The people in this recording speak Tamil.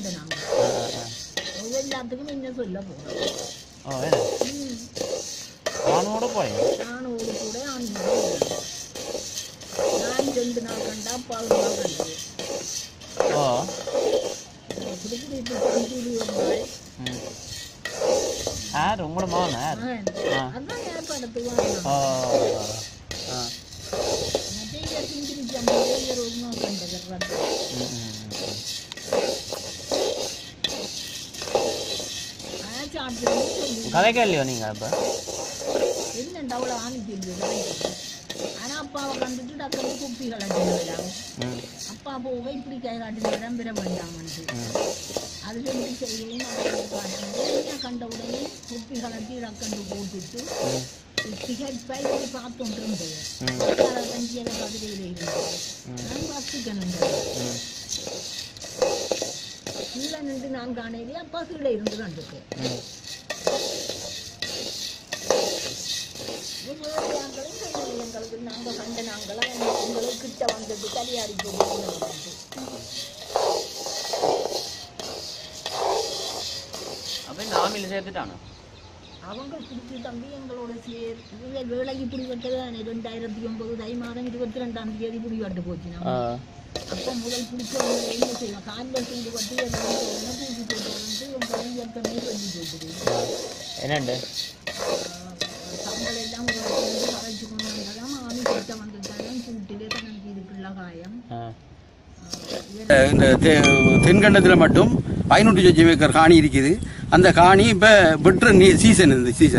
வேண்ட நாங்கள் எல்லாத்துக்கும் என்ன சொல்ல போகிறோம் ஆணோட போய் ஆணோடு கூட ஆணோட நான் ரெண்டு நாள் கண்டா பால் நாள் கண்டது ஆர் உங்களோட மாவன் ஆர் அதான் ஏற்பாடு ஆ ஆ மத்திய சிங்கிரி ஜம்மா ஒரு கண்டது கதைக்கே இல்லையோ நீங்கள் இப்போ என்னண்டா அவ்வளோ ஆணிக்கு ஆனால் அப்பாவை கண்டுட்டு டக்குனு குப்பி கலட்டினதான் ம். அப்பா போக இப்படி கை காட்டினதான் பெற வேண்டாமன்ட்டு ம். அது ரெண்டு செய்யணும் கண்ட உடனே குப்பி கலட்டி போட்டுட்டு இருந்தது நான் கீழே நின்று நான் காணையிலே அப்பா கீழே இருந்து கண்டுக்கு ம் எங்களுக்கு நாங்கள் கண்ட நாங்களாம் எங்களுக்கு கிட்ட வந்துட்டு கலியாடி போட்டு அப்போ இந்த ஆமியில் சேர்த்துட்டானோ? அவங்க பிடிச்சி தம்பி எங்களோட சேர் வேலைக்கு இப்படி வெட்டது ரெண்டாயிரத்தி ஒன்பது தை மாதம் இருபத்தி ரெண்டாம் தேதி இப்படி வெட்டு போச்சு அப்போ முதல் என்ன தூக்கி போட்டு வந்து பையன் போட்டுது என்னண்டு? சம்பளம் எல்லாம் கொண்டு கிட்ட கூட்டிலே இதுக்குள்ள காயம் இந்த தெ- தென்கண்டத்தில் மட்டும் ஐநூற்றி சொச்சம் ஏக்கர் காணி இருக்குது. அந்த காணி இப்போ பெட்ரு சீசன் இந்த சீசன்